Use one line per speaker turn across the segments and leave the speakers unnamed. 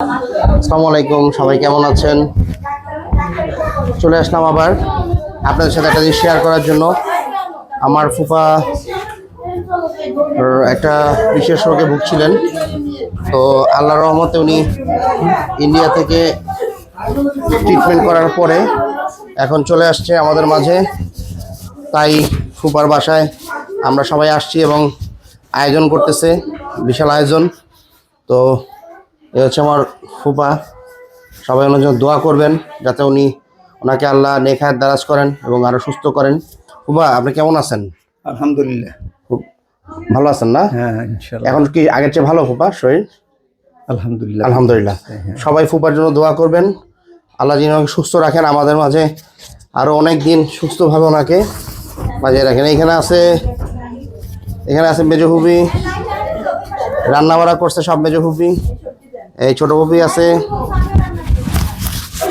আসসালামু আলাইকুম, সবাই কেমন আছেন? চলে আসলাম আবার আপনাদের সাথে একটা জিনিস শেয়ার করার জন্য। আমার ফুফা একটা বিশেষ রোগে ভুগছিলেন। তো আল্লাহর রহমতে উনি ইন্ডিয়া থেকে ট্রিটমেন্ট করার পরে এখন চলে আসছে আমাদের মাঝে। তাই ফুপার বাসায় আমরা সবাই আসছি এবং আয়োজন করতেছে, বিশাল আয়োজন। তো এ হচ্ছে আমার ফুপা সবাই ওনার জন্য দোয়া করবেন যাতে উনি ওনাকে আল্লাহ নেখায় দারাজ করেন এবং আরও সুস্থ করেন। ফুপা আপনি কেমন আছেন?
আলহামদুলিল্লাহ।
খুব ভালো আছেন না?
হ্যাঁ
এখন কি আগের চেয়ে ভালো ফুপা শরীর?
আলহামদুলিল্লাহ।
আলহামদুলিল্লাহ। সবাই ফুপার জন্য দোয়া করবেন। আল্লাহ যিনি ওনাকে সুস্থ রাখেন আমাদের মাঝে আরও অনেক দিন সুস্থভাবে ওনাকে বাজিয়ে রাখেন। এখানে আছে এখানে আছে মেজো হুবি রান্না বাড়া করছে সব মেজো হুবি এই ছোট হুবি আছে।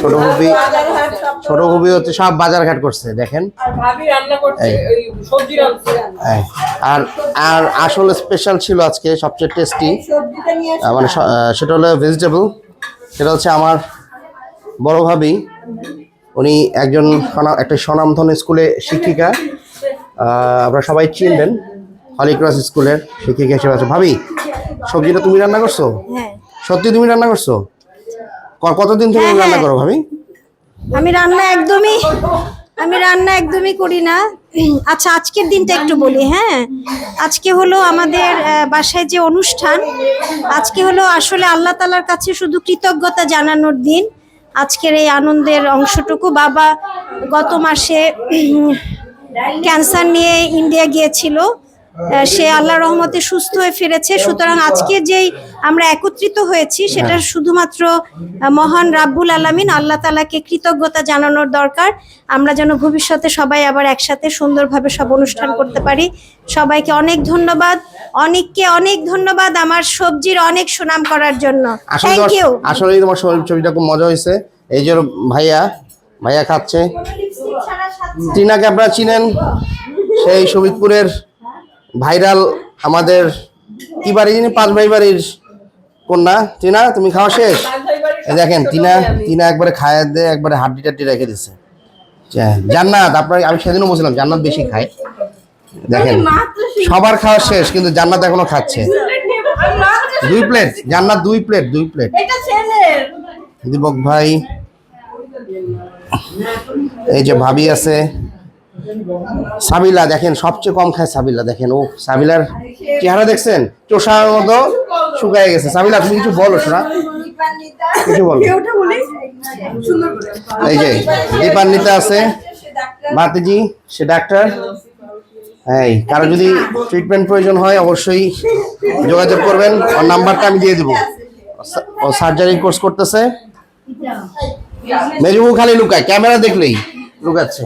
ছোট হুবি ছোট হুবি হচ্ছে সব বাজার ঘাট করছে দেখেন।
ভাবি রান্না করছে ওই সবজি রান্না।
এই, আর আর আসলে স্পেশাল ছিল আজকে সবচেয়ে টেস্টি মানে স- সেটা হলো ভেজিটেবল সেটা হচ্ছে আমার বড় ভাবি। উনি একজন একটা স্বনামধন্য স্কুলে শিক্ষিকা। আপনারা সবাই চিনবেন হলিক্রস স্কুলের শিক্ষিকা হিসেবে আছে। ভাবি সবজিটা তুমি রান্না করছ?
হ্যাঁ
সত্যি তুমি রান্না করছ? কতদিন থেকে
হ্যাঁ,
রান্না
হ্যাঁ।
করো ভাবি?
আমি রান্না একদমই আমি রান্না একদমই করি না। আচ্ছা আজকের দিনটা একটু বলি হ্যাঁ? আজকে হলো আমাদের বাসায় যে অনুষ্ঠান আজকে হলো আসলে আল্লাহ তালার কাছে শুধু কৃতজ্ঞতা জানানোর দিন। আজকের এই আনন্দের অংশটুকু। বাবা গত মাসে ক্যান্সার নিয়ে ইন্ডিয়া গিয়েছিল। সে আল্লাহ রহমতে সুস্থ হয়ে ফিরেছে। সুতরাং আজকে যেই আমরা একত্রিত হয়েছি সেটা শুধুমাত্র মহান রাব্বুল আলামিন আল্লাহ তালাকে কৃতজ্ঞতা জানানোর দরকার। আমরা যেন ভবিষ্যতে সবাই আবার একসাথে সুন্দরভাবে সব অনুষ্ঠান করতে পারি। সবাইকে অনেক ধন্যবাদ। অনেককে অনেক ধন্যবাদ আমার সবজির অনেক সুনাম করার জন্য।
আসলে
থ্যাংক ইউ
তোমার ছবিটা খুব মজা হয়েছে। এই যে ভাইয়া ভাইয়া খাচ্ছে। টিনাকে আপনারা চিনেন সেই শহীদপুরের ভাইরাল আমাদের কি বাড়ি যিনি পাঁচ ভাই বাড়ির কন্যা। টিনা তুমি খাওয়া শেষ? দেখেন টিনা টিনা একবারে খায় দিয়ে একবারে হাড্ডি টাড্ডি রেখে দিছে। জান্নাত আপনার আমি সেদিনও বলছিলাম জান্নাত বেশি খায়। দেখেন সবার খাওয়া শেষ কিন্তু জান্নাত এখনও খাচ্ছে। দুই প্লেট জান্নাত দুই প্লেট দুই প্লেট দীপক ভাই। এই যে ভাবি আছে সাবিলা দেখেন সবচেয়ে কম খায় সাবিলা দেখেন ও সাবিলার চেহারা দেখছেন? চোষার মতো শুকায় গেছে। সাবিলা তুমি কিছু বলো শোনা কিছু বলো। এই যে দীপান্বিতা আছে ভাতিজি সে ডাক্তার। হ্যাঁ কারও যদি ট্রিটমেন্ট প্রয়োজন হয় অবশ্যই যোগাযোগ করবেন। ওর নাম্বারটা আমি দিয়ে দেবো। ও সার্জারি কোর্স করতেছে। মেজবু খালি লুকায় ক্যামেরা দেখলেই লুকাচ্ছে।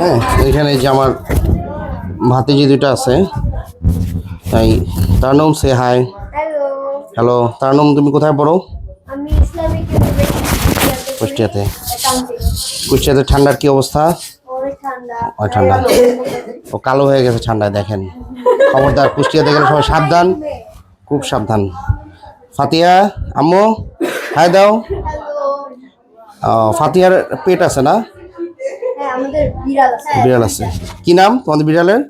হ্যাঁ এখানে যে আমার ভাতিজি দুটো আছে। তাই তার নাম সে হাই
হ্যালো
তার নাম তুমি কোথায় পড়ো? কুষ্টিয়াতে। কুষ্টিয়াতে ঠান্ডার কি অবস্থা?
অনেক ঠান্ডা।
ও কালো হয়ে গেছে ঠান্ডায় দেখেন। খবরদার কুষ্টিয়াতে গেলে সবাই সাবধান। খুব সাবধান। ফাতিয়া আম্মু হাই দাও। ফাতিয়ার পেট আছে না?
আমাদের বিড়াল আছে।
বিড়াল আছে। কি নাম? তোমাদের বিড়ালের?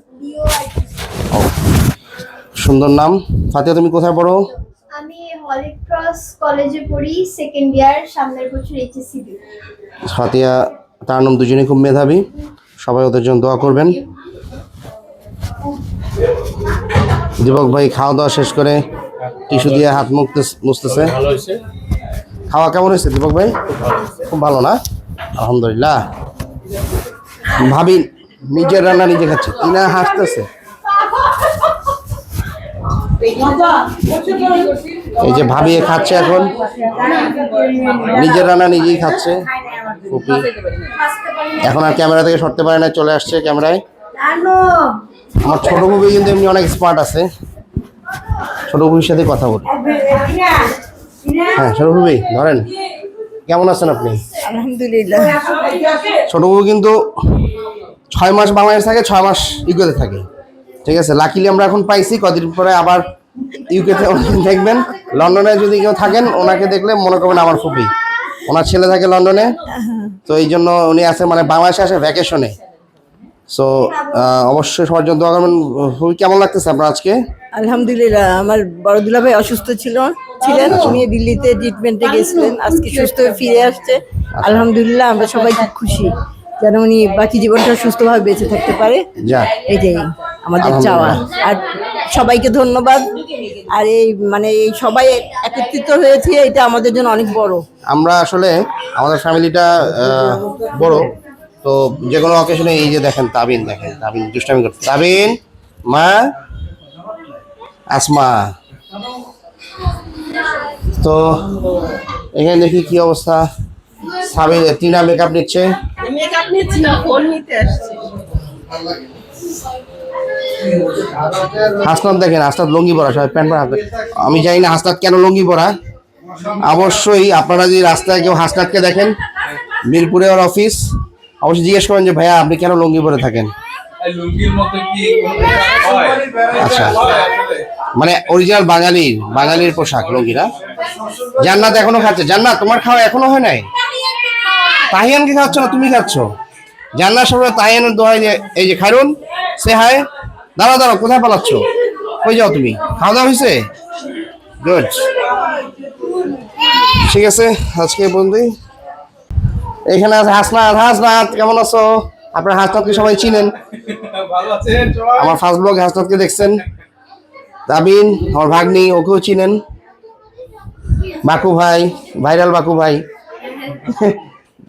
ও। সুন্দর নাম। ফাতিয়া তুমি কোথায় পড়ো?
আমি হলি ক্রস কলেজে পড়ি সেকেন্ড ইয়ার সামনের বছর এইচএসসি দিব
ফাতিয়া তার নাম দুজনেই খুব মেধাবী। সবাই ওদের জন্য দোয়া করবেন। দীপক ভাই খাওয়া দাওয়া শেষ করে টিস্যু দিয়ে হাত মুখতে মুছতেছে। খাওয়া কেমন হয়েছে দীপক ভাই? খুব ভালো না? আলহামদুলিল্লাহ। ভাবি নিজের রান্না নিজে খাচ্ছে। কিনা হাসতেছে। এই যে ভাবি খাচ্ছে এখন। নিজের রান্না নিজেই খাচ্ছে। ফুপি। এখন আর ক্যামেরা থেকে সরতে পারে না, চলে আসছে ক্যামেরায়। আমার ছোট মুভি কিন্তু এমনি অনেক স্মার্ট আছে। ছোট মুভির সাথে কথা বলি। হ্যাঁ ছোট মুভি ধরেন। কেমন আছেন আপনি?
আলহামদুলিল্লাহ।
ছোট বউ কিন্তু ছয় মাস বাংলাদেশ থাকে ছয় মাস ইগোতে থাকে। ঠিক আছে লাকিলি আমরা এখন পাইছি কদিন পরে আবার ইউকেতে দেখবেন। লন্ডনে যদি কেউ থাকেন ওনাকে দেখলে মনে করবেন আমার ফুপি। ওনার ছেলে থাকে লন্ডনে তো এই জন্য উনি আছে মানে বাংলাদেশে আসে ভ্যাকেশনে সো অবশ্যই সবার জন্য দোয়া করবেন। কেমন লাগতেছে আপনার আজকে?
আলহামদুলিল্লাহ আমার বড় দুলা ভাই অসুস্থ ছিল। ছিলেন উনি দিল্লিতে ট্রিটমেন্টে গেছিলেন আজকে সুস্থ হয়ে ফিরে আসছে। আলহামদুলিল্লাহ আমরা সবাই খুব খুশি। যেন উনি বাকি জীবনটা সুস্থভাবে বেঁচে থাকতে পারে। এটাই আমাদের চাওয়া। আর সবাইকে ধন্যবাদ। আর এই মানে এই সবাই একত্রিত হয়েছে এটা আমাদের জন্য অনেক বড়।
আমরা আসলে আমাদের ফ্যামিলিটা বড়। তো যে কোনো অকেশনে এই যে দেখেন তাবিন দেখেন তাবিন দুষ্টামি করতে তাবিন মা আসমা। তো এখানে দেখি কি অবস্থা। সাবিন টিনা মেকআপ নিচ্ছে?
মেকআপ নিচ্ছি না ফোন নিতে আসছি।
হাসনাত দেখেন হাসনাত লঙ্গি পরা সবাই প্যান্ট পরা আমি জানি না হাসনাত কেন লঙ্গি পরা। অবশ্যই আপনারা যদি রাস্তায় কেউ হাসনাতকে দেখেন মিরপুরে ওর অফিস অবশ্যই জিজ্ঞেস করেন যে ভাইয়া আপনি কেন লঙ্গি পরে থাকেন?
হয়?
আচ্ছা। মানে অরিজিনাল বাঙালির বাঙালির পোশাক লঙ্গিরা জান্নাত এখনও খাচ্ছে। জান্নাত তোমার খাওয়া এখনও হয় নাই? তাহিয়ানকে খাচ্ছ না তুমি খাচ্ছ? জান্নার সময় তাহিয়ানের দোহাই দিয়ে এই যে খাইরুন সে হায় দাঁড়াও দাঁড়াও কোথায় পালাচ্ছ? কই যাও তুমি? খাওয়া দাওয়া হয়েছে? গুড ঠিক আছে আজকে বন্ধুই এখানে আছে হাসনাত। হাসনাত কেমন আছো? আপনার হাসনাতকে সবাই চিনেন।
সবাই?
আমার ফার্স্ট ব্লগ হাসনাতকে দেখছেন। দাবিন আমার ভাগ্নি ওকেও চিনেন। বাকু ভাই, ভাইরাল বাকু ভাই।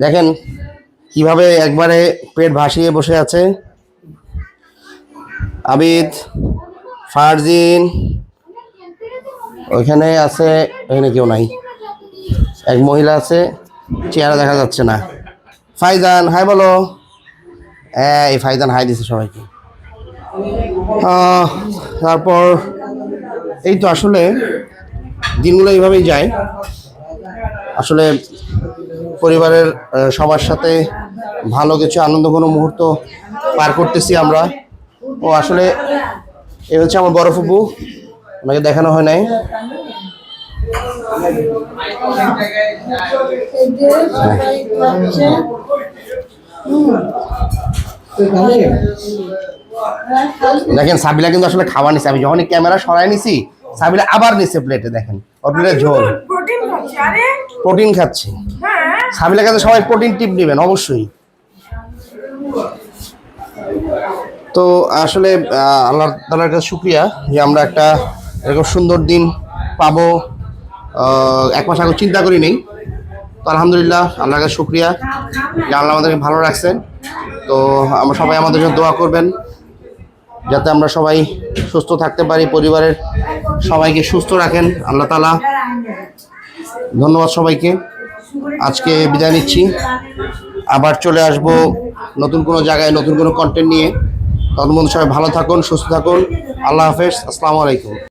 দেখেন কীভাবে একবারে পেট ভাসিয়ে বসে আছে। আবিদ, ফারজিন, ওইখানে আছে, ওইখানে কেউ নাই। এক মহিলা আছে, চেহারা দেখা যাচ্ছে না। ফাইজান, হাই বলো। হ্যাঁ এই ফাইজান, হাই দিছে সবাইকে। তারপর এই তো আসলে দিনগুলো এইভাবেই যায়। আসলে পরিবারের সবার সাথে ভালো কিছু আনন্দ কোনো মুহূর্ত পার করতেছি আমরা। ও, আসলে এ হচ্ছে আমার বড় ফুপু। ওনাকে দেখানো হয় নাই। দেখেন, সাবিলা কিন্তু আসলে খাওয়া নিছে। আমি যখনই ক্যামেরা সরাই নিছি সাবিলা আবার নিচে প্লেটে দেখেন। ওর প্লেটে ঝোল। প্রোটিন খাচ্ছে সাবিলা কাছে সবাই প্রোটিন টিপ নেবেন অবশ্যই। তো আসলে আল্লাহ তালার কাছে শুক্রিয়া যে আমরা একটা এরকম সুন্দর দিন পাবো। এক মাস আগে চিন্তা করি নেই। তো আলহামদুলিল্লাহ আল্লাহর কাছে শুক্রিয়া যে আল্লাহ আমাদেরকে ভালো রাখছেন। তো আমরা সবাই আমাদের জন্য দোয়া করবেন। যাতে আমরা সবাই সুস্থ থাকতে পারি, পরিবারের সবাইকে সুস্থ রাখেন আল্লাহ তালা ধন্যবাদ সবাইকে। আজকে বিদায় নিচ্ছি। আবার চলে আসব নতুন কোনো জায়গায় নতুন কোনো কন্টেন্ট নিয়ে। তখন সবাই ভালো থাকুন, সুস্থ থাকুন। আল্লাহ হাফেজ। আসসালামু আলাইকুম।